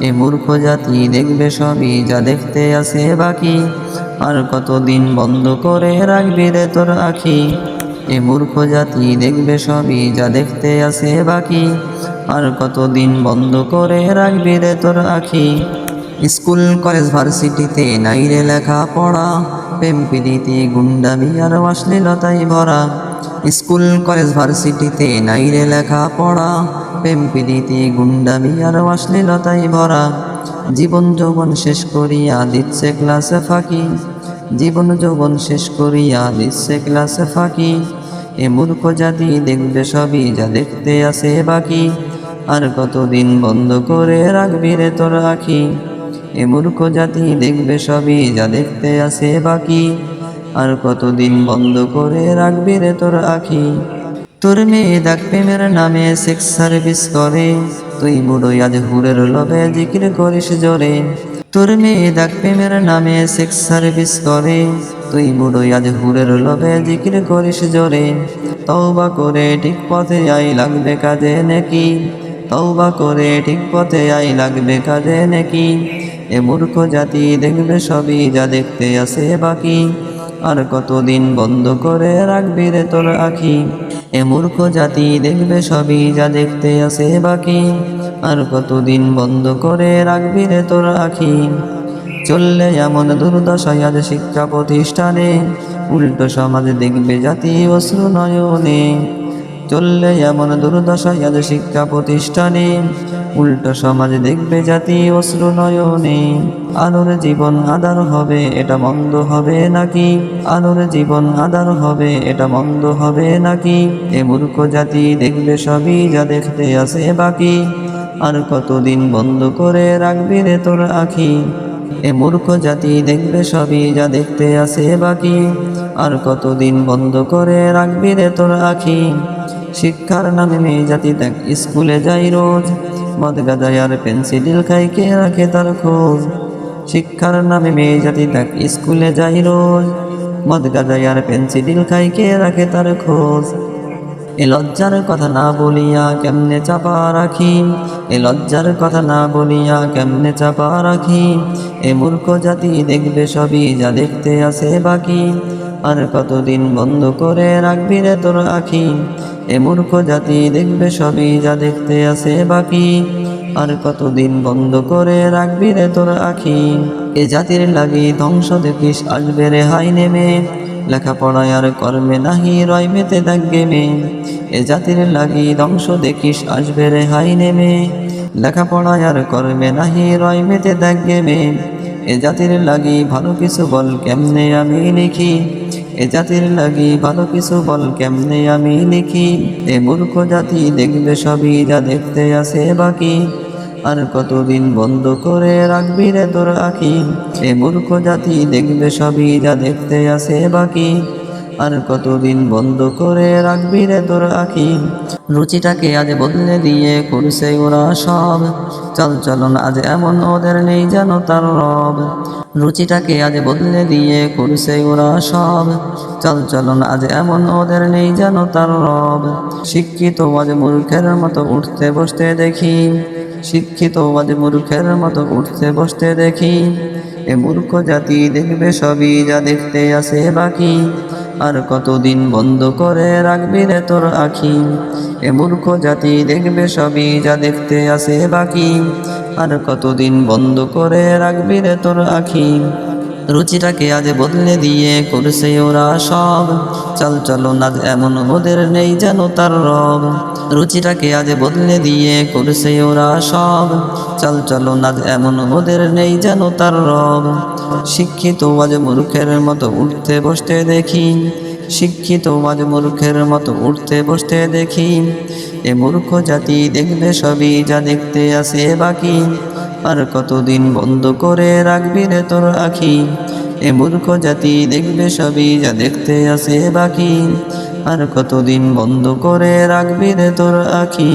এ মূর্খ জাতি দেখবে সবই, যা দেখতে আছে বাকি। আর কতদিন বন্ধ করে রাখবি রে তোর আখি? এ মূর্খ জাতি দেখবে সবই, যা দেখতে আছে বাকি। আর কতদিন বন্ধ করে রাখবি রে তোর আখি? স্কুল, কলেজ, ভার্সিটিতে নাই রে লেখা পড়া প্রেম পিড়িতে গুন্ডামি আর অশ্লীলতাই ভরা। স্কুল, কলেজ, ভার্সিটিতে নাই রে লেখা পড়া প্রেম পিড়িতে গুন্ডামি আর অশ্লীলতাই ভরা। জীবন যৌবন শেষ করিয়া দিচ্ছে ক্লাসে ফাঁকি। জীবন যৌবন শেষ করিয়া দিচ্ছে ক্লাসে ফাঁকি। এ মূর্খ জাতি দেখবে সবই যা দেখতে আসে বাকি। আর কতদিন বন্ধ করে রাখবি রে তোর আখি? এ মূর্খ জাতি দেখবে সবই যা দেখতে আসে বাকি। আর কতদিন বন্ধ করে রাখবি রে তোর আখি? তোর মেয়ে দেখ প্রেমের নামে সেক্স সার্ভিস করে। তুই বুড়ো আজ হুরের লবে জিকির করিস জোরে। তোর মেয়ে দেখ প্রেমের নামে সেক্স সার্ভিস করে। তুই বুড়ো আজ হুরের লবে জিকির করিস জোরে। তওবা করে ঠিক পথে আই লাগবে কাজে নাকি? তওবা করে ঠিক পথে আই লাগবে কাজে নাকি? এ মূর্খ জাতি দেখবে সবই, যা দেখতে আসে বাকি। আর কতদিন বন্ধ করে রাখবি রে তোর আখি? এ মূর্খ জাতি দেখবে সবই যা দেখতে আসে বাকি। আর কতদিন বন্ধ করে রাখবি রে তোর আখি? চললে এমন দুর্দশায় আজ শিক্ষা প্রতিষ্ঠানে। উল্টো সমাজ দেখবে জাতি অশ্রু নয়নে। চললে এমন দুর্দশায় আজ শিক্ষা প্রতিষ্ঠানে। উল্টো সমাজ দেখবে জাতি অশ্রু নয়নে। আলোর জীবন আদার হবে, এটা মন্দ হবে নাকি? আলোর জীবন আদার হবে, এটা মন্দ হবে নাকি? এ মূর্খ জাতি দেখবে সবই যা দেখতে আসে বাকি। আর কতদিন বন্ধ করে রাখবি রে তোর আখি? এ মূর্খ জাতি দেখবে সবই যা দেখতে আসে বাকি। আর কতদিন বন্ধ করে রাখবি রে তোর আখি? শিক্ষার নামে মেয়ে জাতি দেখ, স্কুলে যাই রোজ। মদ গাজায় আর পেন্সিডিল খাই কে রাখে তার খোঁজ। শিক্ষার নামে মেয়ে জাতি দেখ স্কুলে যাই রোজ। মদ গাজায় আর পেন্সিডিল খাই কে রাখে তার খোঁজ। এ লজ্জার কথা না বলিয়া কেমনে চাপা রাখি? এ লজ্জার কথা না বলিয়া কেমনে চাপা রাখি? এ মূর্খ জাতি দেখবে সবই যা দেখতে আসে বাকি। আর কতদিন বন্ধ করে রাখবি রে তোর আখি? এ মূর্খ জাতি দেখবে সবই যা দেখতে আছে বাকি। আর কতদিন বন্ধ করে রাখবি রে তোর আখি? এ জাতির লাগি ধ্বংস দেখিস, আসবে রে হাই নেমে। লেখাপড়ায় আর কর্মে নাহি রয় মেতে দেখবে মে এ জাতির লাগি ধ্বংস দেখিস, আসবে রে হাই নেমে। লেখাপড়ায় আর কর্মে নাহি রয় মেতে দেখবে মে এ জাতির লাগি ভালো কিছু বল কেমনে আমি লিখি? এ জাতির লাগি ভালো কিছু বল কেমনে আমি লিখি? এ মূর্খ জাতি দেখবে সবই যা দেখতে আসে বাকি। আর কতদিন বন্ধ করে রাখবি রে তোর আঁকি? এ মূর্খ জাতি দেখবে সবই যা দেখতে আসে বাকি। আর কতদিন বন্ধ করে রাখবি রে তোর আখি? রুচিটাকে আজ বদলে দিয়ে করছে ওরা সব। চল চলন আজ এমন ওদের নেই যেন তার রব। রুচিটাকে আজ বদলে দিয়ে করছে ওরা সব। চল চলন আজ এমন ওদের নেই যেন তার রব। শিক্ষিত আজ মূর্খের মতো উঠতে বসতে দেখি। শিক্ষিত আজ মূর্খের মতো উঠতে বসতে দেখি। এ মূর্খ জাতি দেখবে সবই, যা দেখতে আসে বাকি। আর কতদিন বন্ধ করে রাখবি রে তোর আখি? এ মূর্খ জাতি দেখবে সবই যা দেখতে আসে বাকি। আর কতদিন বন্ধ করে রাখবি রে তোর আখি? রুচিটাকে আজ বদলে দিয়ে করছে ওরা সব। চল, চলো আজ এমন ওদের নেই যেন তার রব। রুচিটাকে আজ বদলে দিয়ে করছে ওরা সব। চল, চলো আজ এমন ওদের নেই যেন তার রব। শিক্ষিত আজ মূর্খের মতো উঠতে বসতে দেখি। শিক্ষিত আজ মূর্খের মতো উঠতে বসতে দেখি। এ মূর্খ জাতি দেখবে সবই, যা দেখতে আসে বাকি। আর কতদিন বন্ধ করে রাখবি রে তোর আখি? এ মূর্খ জাতি দেখবে সবই, যা দেখতে আসে বাকি। আর কতদিন বন্ধ করে রাখবি রে তোর আখি?